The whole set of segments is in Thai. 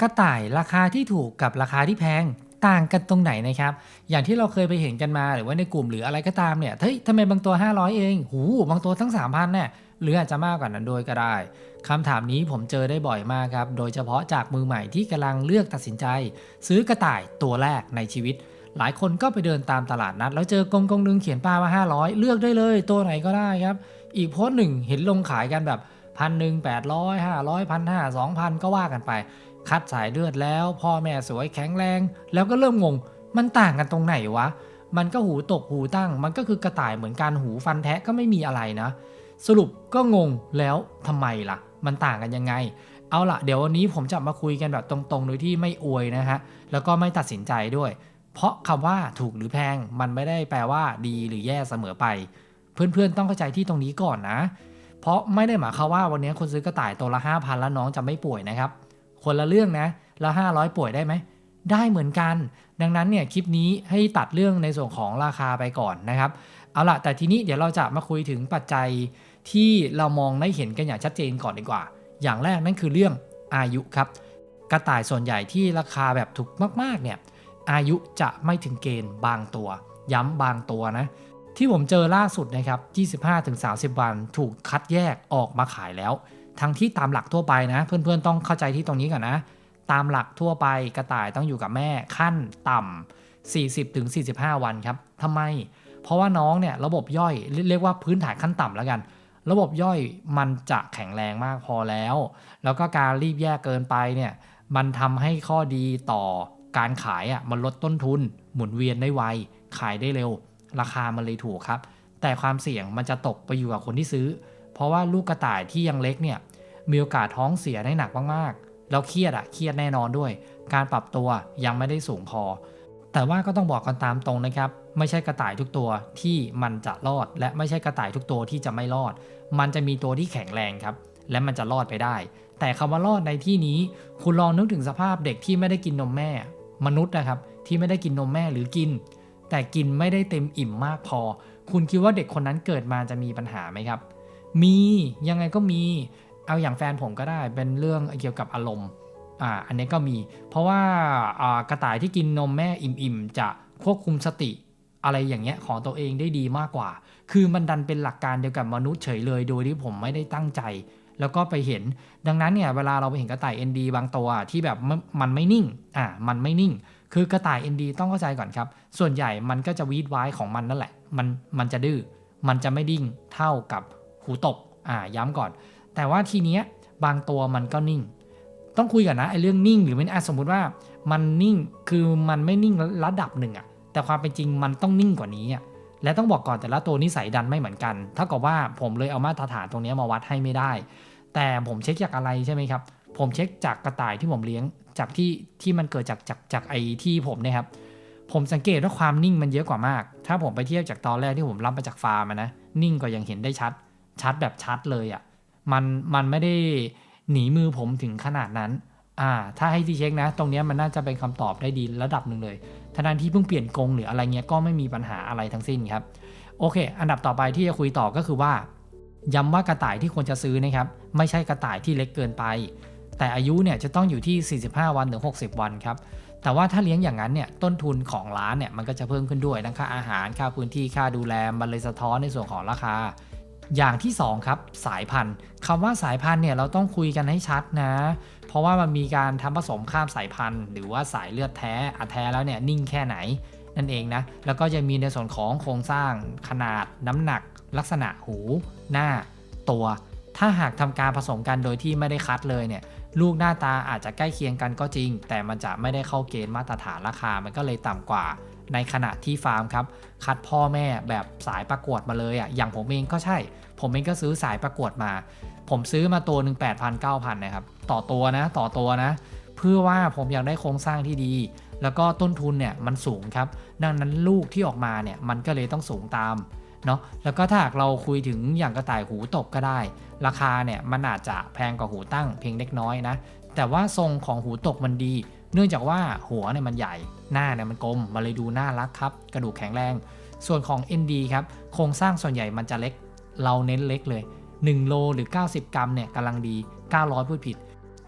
กระต่ายราคาที่ถูกกับราคาที่แพงต่างกันตรงไหนนะครับ อย่างที่เราเคยไปเห็นกันมาหรือว่าในกลุ่มหรืออะไรก็ตามเนี่ยเฮ้ยทำไมบางตัว 500 เอง หู บางตัวทั้ง 3,000เนี่ยหรืออาจจะมากกว่านั้นโดยก็ได้คำถามนี้ผมเจอได้บ่อยมากครับ โดยเฉพาะจากมือใหม่ที่กำลังเลือกตัดสินใจ ซื้อกระต่ายตัวแรกในชีวิต หลายคนก็ไปเดินตามตลาดนัด แล้วเจอกงกงหนึงเขียนป้ายว่า 500 เลือกได้เลยตัวไหนก็ได้ครับ อีกโพสต์หนึ่งเห็นลงขายกันแบบพันหนึ่งแปดร้อยห้าร้อยพันห้าสองพันก็ว่ากันไป คัดสายเลือดแล้ว พ่อแม่สวยแข็งแรง แล้วก็เริ่มงง มันต่างกันตรงไหนวะ มันก็หูตกหูตั้ง มันก็คือกระต่ายเหมือนกันหูฟันแทะก็ไม่มีอะไรนะ สรุปก็งงแล้วทำไมล่ะ มันต่างกันยังไง เอาล่ะ เดี๋ยววันนี้ผมจะมาคุยกันแบบตรงๆ โดยที่ไม่อวยนะฮะ แล้วก็ไม่ตัดสินใจด้วย เพราะคำว่าถูกหรือแพง มันไม่ได้แปลว่าดีหรือแย่เสมอไป เพื่อนๆต้องเข้าใจที่ตรงนี้ก่อนนะ เพราะไม่ได้หมายความว่าวันนี้คนซื้อกระต่ายตัวละ5,000แล้วน้องจะไม่ป่วยนะครับ คนละเรื่องนะแล้ว500 ป่วยได้ไหม ได้เหมือนกัน ดังนั้นเนี่ยคลิปนี้ให้ตัดเรื่องในส่วนของราคาไปก่อนนะครับ เอาล่ะแต่ทีนี้เดี๋ยวเราจะมาคุยถึงปัจจัยที่เรามองได้เห็นกันอย่างชัดเจนก่อนดีกว่า อย่างแรกนั่นคือเรื่องอายุครับ กระต่ายส่วนใหญ่ที่ราคาแบบถูกมากๆเนี่ยอายุจะไม่ถึงเกณฑ์บางตัว ย้ำบางตัวนะที่ผมเจอล่าสุดนะครับ 25-30 วันถูกคัดแยกออกมาขายแล้ว ทั้งที่ตามหลักทั่วไปนะ เพื่อนๆต้องเข้าใจที่ตรงนี้ก่อนนะ ตามหลักทั่วไปกระต่ายต้องอยู่กับแม่ขั้นต่ำ40-45 วันครับทำไม เพราะว่าน้องเนี่ยระบบย่อยเรียกว่าพื้นฐานขั้นต่ำแล้วกัน ระบบย่อยมันจะแข็งแรงมากพอแล้ว แล้วก็การรีบแยกเกินไปเนี่ยมันทำให้ข้อดีต่อการขายอะมันลดต้นทุน หมุนเวียนได้ไว ขายได้เร็ว ราคามันเลยถูกครับ แต่ความเสี่ยงมันจะตกไปอยู่กับคนที่ซื้อ เพราะว่าลูกกระต่ายที่ยังเล็กเนี่ยมีโอกาสท้องเสียได้หนักมากๆแล้วเครียดอะเครียดแน่นอนด้วย การปรับตัวยังไม่ได้สูงพอ แต่ว่าก็ต้องบอกกันตามตรงนะครับ ไม่ใช่กระต่ายทุกตัวที่มันจะรอด และไม่ใช่กระต่ายทุกตัวที่จะไม่รอด มันจะมีตัวที่แข็งแรงครับ และมันจะรอดไปได้ แต่คำว่ารอดในที่นี้ คุณลองนึกถึงสภาพเด็กที่ไม่ได้กินนมแม่ มนุษย์นะครับที่ไม่ได้กินนมแม่หรือกิน แต่กินไม่ได้เต็มอิ่มมากพอ คุณคิดว่าเด็กคนนั้นเกิดมาจะมีปัญหาไหมครับ มียังไงก็มี เอาอย่างแฟนผมก็ได้เป็นเรื่องเกี่ยวกับอารมณ์อ่าอันนี้ก็มี เพราะว่าอ่ากระต่ายที่กินนมแม่อิ่มๆ จะควบคุมสติอะไรอย่างเงี้ยของตัวเองได้ดีมากกว่า คือมันดันเป็นหลักการเดียวกับมนุษย์เฉยเลย โดยที่ผมไม่ได้ตั้งใจ แล้วก็ไปเห็น ดังนั้นเนี่ยเวลาเราไปเห็นกระต่าย ND บางตัวที่แบบมันมันไม่นิ่ง อ่า มันไม่นิ่ง คือกระต่าย ND ต้องเข้าใจก่อนครับ ส่วนใหญ่มันก็จะวีดไว้ของมันนั่นแหละ มัน มันจะดื้อ มันจะไม่ดิ้งเท่ากับ หูตก อ่าย้ำก่อน แต่ว่าทีเนี้ยบางตัวมันก็นิ่ง ต้องคุยกันนะไอ้เรื่องนิ่งหรือไม่อะสมมุติว่ามันนิ่งคือมันไม่นิ่งระดับหนึ่งอะแต่ความเป็นจริงมันต้องนิ่งกว่านี้อะและต้องบอกก่อนแต่ละตัวนิสัยดันไม่เหมือนกันเท่ากับว่าผมเลยเอามาตรฐานตรงนี้มาวัดให้ไม่ได้ แต่ผมเช็คจากอะไรใช่ไหมครับ ผมเช็คจากกระต่ายที่ผมเลี้ยงจากที่ที่มันเกิดจากจากจากไอ้ที่ผมเนี่ยครับผมสังเกตว่าความนิ่งมันเยอะกว่ามาก ถ้าผมไปเทียบจากตอนแรกที่ผมรับมาจากฟาร์มนะ นิ่งก็ยังเห็นได้ชัด ชัดแบบชัดเลยอะ่ะมันมันไม่ได้หนีมือผมถึงขนาดนั้น อ่า ถ้าให้ที่เช็คนะ ตรงนี้มันน่าจะเป็นคำตอบได้ดีระดับหนึ่งเลยทนานที่เพิ่งเปลี่ยนกรงหรืออะไรเงี้ยก็ไม่มีปัญหาอะไรทั้งสิ้นครับ โอเค อันดับต่อไปที่จะคุยต่อก็คือว่า ย้ำว่ากระต่ายที่ควรจะซื้อนะครับ ไม่ใช่กระต่ายที่เล็กเกินไป แต่อายุเนี่ยจะต้องอยู่ที่ 45 วันถึง60 วันครับ แต่ว่าถ้าเลี้ยงอย่างนั้นเนี่ย ต้นทุนของร้านเนี่ยมันก็จะเพิ่มขึ้นด้วยทั้งค่าอาหาร ค่าพื้นที่ ค่าดูแล มันเลยสะท้อนในส่วนของราคา อย่างที่ 2 ครับ สายพันธุ์คำว่าสายพันธุ์เนี่ยเราต้องคุยกันให้ชัดนะ เพราะว่ามันมีการทำผสมข้ามสายพันธุ์ หรือว่าสายเลือดแท้อะแท้แล้วเนี่ยนิ่งแค่ไหนนั่นเองนะ แล้วก็จะมีในส่วนของโครงสร้างขนาดน้ำหนัก ลักษณะหู หน้า ตัว ถ้าหากทำการผสมกันโดยที่ไม่ได้คัดเลยเนี่ยลูกหน้าตาอาจจะใกล้เคียงกันก็จริง แต่มันจะไม่ได้เข้าเกณฑ์มาตรฐานราคามันก็เลยต่ำกว่า ในขณะที่ฟาร์มครับคัดพ่อแม่แบบสายประกวดมาเลยอะอย่างผมเองก็ใช่ ผมเองก็ซื้อสายประกวดมา ผมซื้อมาตัวหนึ่ง8 0 0 0 9,000นะครับต่อตัวนะต่อตัวนะ เพื่อว่าผมอยากได้โครงสร้างที่ดี แล้วก็ต้นทุนเนี่ยมันสูงครับ ดังนั้นลูกที่ออกมาเนี่ยมันก็เลยต้องสูงตามเนาะแล้วก็ถ้าหากเราคุยถึงอย่างกระต่ายหูตกก็ได้ ราคาเนี่ยมันอาจจะแพงกว่าหูตั้งเพียงเล็กน้อยนะแต่ว่าทรงของหูตกมันดี เนื่องจากว่าหัวเนี่ยมันใหญ่ หน้าเนี่ยมันกลมมันเลยดูน่ารักครับ กระดูกแข็งแรง ส่วนของ ND ครับ โครงสร้างส่วนใหญ่มันจะเล็ก เราเน้นเล็กเลย 1 โลหรือ 90 กรัมเนี่ยกำลังดี 900 พูดผิด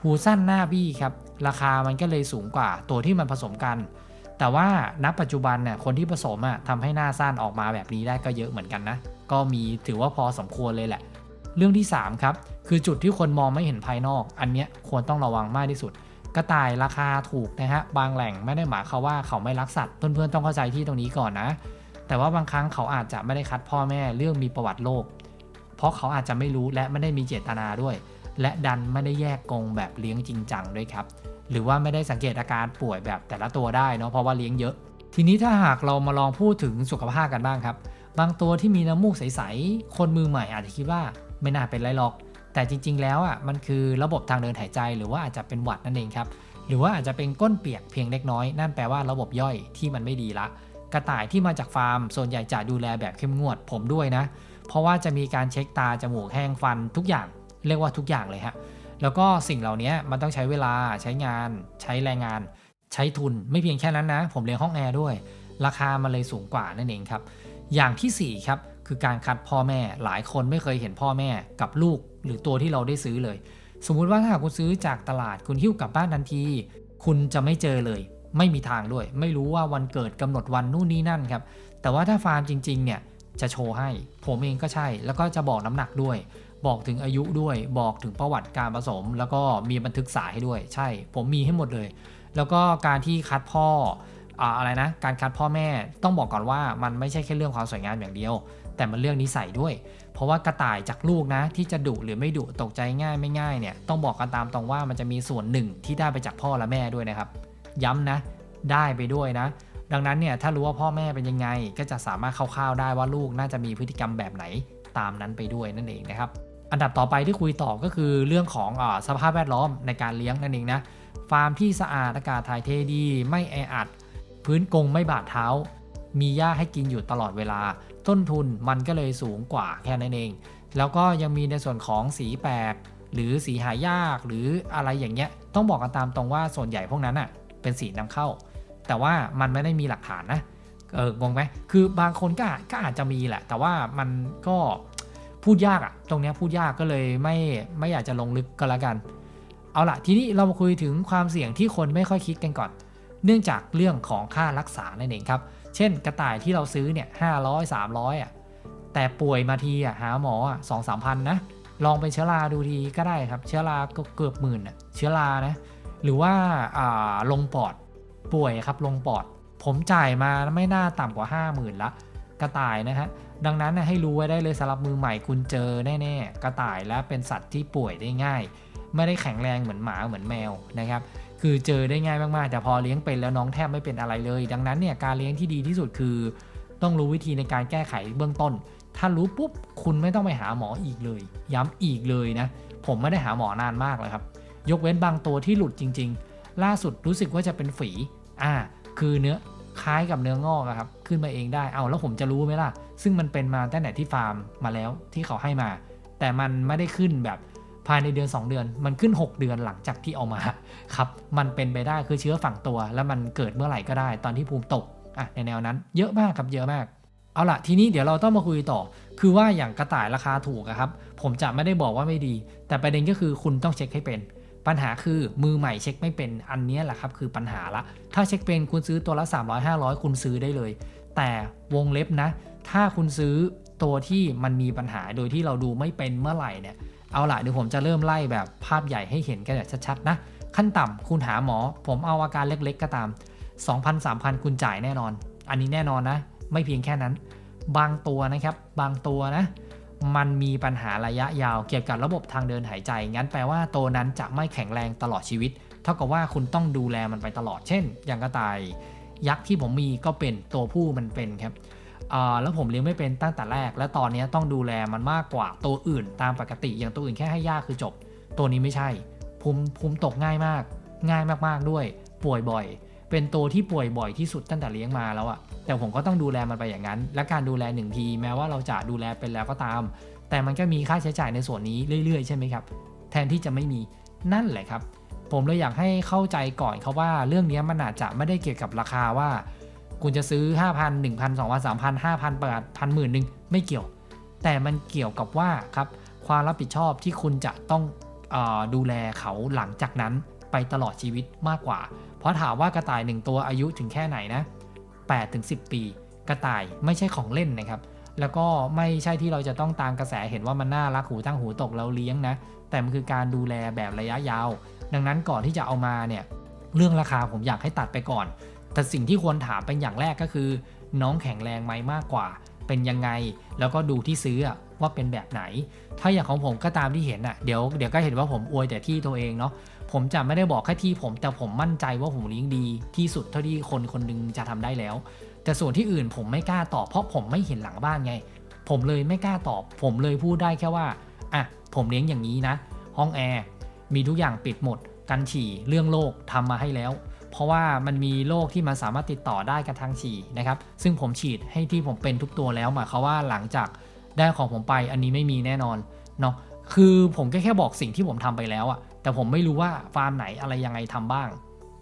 หูสั้นหน้าบี้ครับ ราคามันก็เลยสูงกว่าตัวที่มันผสมกัน แต่ว่าณปัจจุบันเนี่ยคนที่ผสมอะทำให้หน้าสั้นออกมาแบบนี้ได้ก็เยอะเหมือนกันนะ ก็มีถือว่าพอสมควรเลยแหละ เรื่องที่3ครับคือจุดที่คนมองไม่เห็นภายนอก อันเนี้ยควรต้องระวังมากที่สุด กระต่ายราคาถูกนะฮะบางแหล่งไม่ได้หมายความว่าเขาไม่รักสัตว์เพื่อนๆต้องเข้าใจที่ตรงนี้ก่อนนะ แต่ว่าบางครั้งเขาอาจจะไม่ได้คัดพ่อแม่เรื่องมีประวัติโรคเพราะเขาอาจจะไม่รู้และไม่ได้มีเจตนาด้วย และดันไม่ได้แยกกรงแบบเลี้ยงจริงจังด้วยครับหรือว่าไม่ได้สังเกตอาการป่วยแบบแต่ละตัวได้เนาะเพราะว่าเลี้ยงเยอะ ทีนี้ถ้าหากเรามาลองพูดถึงสุขภาพกันบ้างครับ บางตัวที่มีน้ำมูกใสๆคนมือใหม่อาจจะคิดว่าไม่น่าเป็นไรหรอก แต่จริง ๆ แล้วอะมันคือระบบทางเดินหายใจ หรือว่าอาจจะเป็นหวัดนั่นเองครับ หรือว่าอาจจะเป็นก้นเปียกเพียงเล็กน้อย นั่นแปลว่าระบบย่อยที่มันไม่ดีละ กระต่ายที่มาจากฟาร์ม ส่วนใหญ่จะดูแลแบบเข้มงวดผมด้วยนะ เพราะว่าจะมีการเช็คตาจมูกแห้งฟันทุกอย่างเรียกว่าทุกอย่างเลยฮะแล้วก็สิ่งเหล่านี้มันต้องใช้เวลาใช้งาน ใช้แรงงาน ใช้ทุนไม่เพียงแค่นั้นนะ ผมเลี้ยงห้องแอร์ด้วย ราคามันเลยสูงกว่านั่นเองครับ อย่างทีสี่4ครับ คือการคัดพ่อแม่หลายคนไม่เคยเห็นพ่อแม่กับลูกหรือตัวที่เราได้ซื้อเลย สมมุติว่าถ้าคุณซื้อจากตลาดคุณหิ้วกลับบ้านทันที คุณจะไม่เจอเลย ไม่มีทางด้วย ไม่รู้ว่าวันเกิดกำหนดวันนู่นนี่นั่นครับ แต่ว่าถ้าฟาร์มจริง ๆ เนี่ยจะโชว์ให้ ผมเองก็ใช่ แล้วก็จะบอกน้ำหนักด้วย บอกถึงอายุด้วย บอกถึงประวัติการผสม แล้วก็มีบันทึกสายให้ด้วย ใช่ ผมมีให้หมดเลย แล้วก็การที่คัดพ่อออะไรนะ การคัดพ่อแม่ต้องบอกก่อนว่ามันไม่ใช่แค่เรื่องความสวยงามอย่างเดียว แต่มันเรื่องนิสัยด้วย เพราะว่ากระต่ายจากลูกนะ ที่จะดุหรือไม่ดุตกใจง่ายไม่ง่ายเนี่ยต้องบอกกันตามตรงว่ามันจะมีส่วนหนึ่งที่ได้ไปจากพ่อและแม่ด้วยนะครับ ย้ำนะ ได้ไปด้วยนะ ดังนั้นเนี่ยถ้ารู้ว่าพ่อแม่เป็นยังไง ก็จะสามารถคร่าวๆได้ว่าลูกน่าจะมีพฤติกรรมแบบไหนตามนั้นไปด้วยนั่นเองนะครับอันดับต่อไปที่คุยต่อก็คือเรื่องของอสภาพแวดล้อมในการเลี้ยงนั่นเองนะฟาร์มที่สะอาดอากาศถ่ายเทดี ไม่แออัด พื้นกรงไม่บาดเท้า มีหญ้าให้กินอยู่ตลอดเวลา ต้นทุนมันก็เลยสูงกว่าแค่นั้นเอง แล้วก็ยังมีในส่วนของสีแปลก หรือสีหายากหรืออะไรอย่างเงี้ย ต้องบอกกันตามตรงว่าส่วนใหญ่พวกนั้นอะเป็นสีนำเข้า แต่ว่ามันไม่ได้มีหลักฐานนะเอองงไหมคือบางคนก็อาก็อาจจะมีแหละ แต่ว่ามันก็พูดยากอะตรงเนี้ยพูดยากก็เลยไม่ไม่อยากจะลงลึกก็แล้วกัน เอาล่ะทีนี้เรามาคุยถึงความเสี่ยงที่คนไม่ค่อยคิดกันก่อน เนื่องจากเรื่องของค่ารักษานั่นเองครับ เช่นกระต่ายที่เราซื้อเนี่ยห้าร้อยสามร้อยอะแต่ป่วยมาทีอะหาหมออะสองสามพันนะลองเป็นเชื้อราดูทีก็ได้ครับ เชื้อราก็เกือบหมื่นอะเชื้อรานะหรือว่าอ่าลงปอดป่วยครับลงปอด ผมจ่ายมาไม่น่าต่ำกว่า 5 0,000ละกระต่ายนะฮะดังนั้นให้รู้ไว้ได้เลยสำหรับมือใหม่คุณเจอแน่ๆกระต่ายและเป็นสัตว์ที่ป่วยได้ง่าย ไม่ได้แข็งแรงเหมือนหมาเหมือนแมวนะครับ คือเจอได้ง่ายมากๆ แต่พอเลี้ยงเป็นแล้วน้องแทบไม่เป็นอะไรเลย ดังนั้นเนี่ยการเลี้ยงที่ดีที่สุดคือ ต้องรู้วิธีในการแก้ไขเบื้องต้น ถ้ารู้ปุ๊บคุณไม่ต้องไปหาหมออีกเลย ย้ำอีกเลยนะ ผมไม่ได้หาหมอนานมากเลยครับ ยกเว้นบางตัวที่หลุดจริง ๆ ล่าสุดรู้สึกว่าจะเป็นฝีอ่า คือเนื้อคล้ายกับเนื้องอกครับ ขึ้นมาเองได้ เอาแล้วผมจะรู้ไหมล่ะ ซึ่งมันเป็นมาตั้งแต่ที่ฟาร์มมาแล้วที่เขาให้มา แต่มันไม่ได้ขึ้นแบบ ภายในเดือน 2 เดือน มันขึ้น 6 เดือนหลังจากที่เอามาครับมันเป็นไปได้คือเชื้อฝังตัว แล้วมันเกิดเมื่อไหร่ก็ได้ตอนที่ภูมิตกอะในแนวนั้น เยอะมากครับเยอะมาก เอาล่ะทีนี้เดี๋ยวเราต้องมาคุยต่อ คือว่าอย่างกระต่ายราคาถูกครับ ผมจะไม่ได้บอกว่าไม่ดี แต่ประเด็นก็คือคุณต้องเช็คให้เป็น ปัญหาคือมือใหม่เช็คไม่เป็นอันนี้แหละครับคือปัญหาละ ถ้าเช็คเป็นคุณซื้อตัวละ 300 500 คุณซื้อได้เลย แต่วงเล็บนะ ถ้าคุณซื้อตัวที่มันมีปัญหาโดยที่เราดูไม่เป็นเมื่อไหร่เนี่ย เอาล่ะเดี๋ยวผมจะเริ่มไล่แบบภาพใหญ่ให้เห็นกันแบบชัดๆนะ ขั้นต่ำคุณหาหมอ ผมเอาอาการเล็กๆก็ตาม 2,000 3,000 คุณจ่ายแน่นอน อันนี้แน่นอนนะ ไม่เพียงแค่นั้น บางตัวนะครับ บางตัวนะ มันมีปัญหาระยะยาวเกี่ยวกับระบบทางเดินหายใจ งั้นแปลว่าตัวนั้นจะไม่แข็งแรงตลอดชีวิต เท่ากับว่าคุณต้องดูแลมันไปตลอด เช่น อย่างกระต่าย ยักษ์ที่ผมมีก็เป็นตัวผู้มันเป็นครับ แล้วผมเลี้ยงไม่เป็นตั้งแต่แรก และตอนนี้ต้องดูแลมันมากกว่าตัวอื่นตามปกติ อย่างตัวอื่นแค่ให้ยาคือจบ ตัวนี้ไม่ใช่ภูมิภูมิตกง่ายมาก ง่ายมากๆด้วย ป่วยบ่อย เป็นตัวที่ป่วยบ่อยที่สุดตั้งแต่เลี้ยงมาแล้วอะแต่ผมก็ต้องดูแลมันไปอย่างนั้น และการดูแลหนึ่งทีแม้ว่าเราจะดูแลเป็นแล้วก็ตาม แต่มันก็มีค่าใช้จ่ายในส่วนนี้เรื่อยๆ ใช่ไหมครับ แทนที่จะไม่มีนั่นแหละครับ ผมเลยอยากให้เข้าใจก่อนครับว่าเรื่องนี้มันอาจจะไม่ได้เกี่ยวกับราคาว่า คุณจะซื้อ 5,000 1,000 2,000 3,000 5,000 8,000 1 0 0 0หนึ่งไม่เกี่ยว แต่มันเกี่ยวกับว่าครับความรับผิดชอบที่คุณจะต้องออดูแลเขาหลังจากนั้นไปตลอดชีวิตมากกว่า เพราะถามว่ากระต่ายหนึ่งตัวอายุถึงแค่ไหนนะ8ถึง10 ปี กระต่ายไม่ใช่ของเล่นนะครับ แล้วก็ไม่ใช่ที่เราจะต้องตามกระแสเห็นว่ามันน่ารักหูตั้งหูตกแล้วเลี้ยงนะ แต่มันคือการดูแลแบบระยะยาว ดังนั้นก่อนที่จะเอามาเนี่ยเรื่องราคาผมอยากให้ตัดไปก่อน แต่สิ่งที่ควรถามเป็นอย่างแรกก็คือ น้องแข็งแรงไหมมากกว่า เป็นยังไง แล้วก็ดูที่ซื้อว่าเป็นแบบไหน ถ้าอย่างของผมก็ตามที่เห็นอะเดี๋ยวเดี๋ยวก็เห็นว่าผมอวยแต่ที่ตัวเองเนาะผมจะไม่ได้บอกแค่ที่ผมแต่ผมมั่นใจว่าผมเลี้ยงดีที่สุดเท่าที่คนคนหนึงจะทำได้แล้ว แต่ส่วนที่อื่นผมไม่กล้าตอบเพราะผมไม่เห็นหลังบ้านไง ผมเลยไม่กล้าตอบ ผมเลยพูดได้แค่ว่าอะผมเลี้ยงอย่างนี้นะ ห้องแอร์มีทุกอย่างปิดหมด กันฉี่เรื่องโรคทำมาให้แล้ว เพราะว่ามันมีโรคที่มันสามารถติดต่อได้กันทางฉี่นะครับ ซึ่งผมฉีดให้ที่ผมเป็นทุกตัวแล้วหมายความว่าหลังจากได้ของผมไปอันนี้ไม่มีแน่นอนเนาะคือผมก็แค่บอกสิ่งที่ผมทำไปแล้วอะแต่ผมไม่รู้ว่าฟาร์มไหนอะไรยังไงทำบ้าง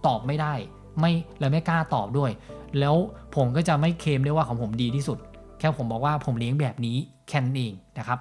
ตอบไม่ได้ ไม่และไม่กล้าตอบด้วย แล้วผมก็จะไม่เคลมได้ว่าของผมดีที่สุด แค่ผมบอกว่าผมเลี้ยงแบบนี้แค่นั้นเองนะครับ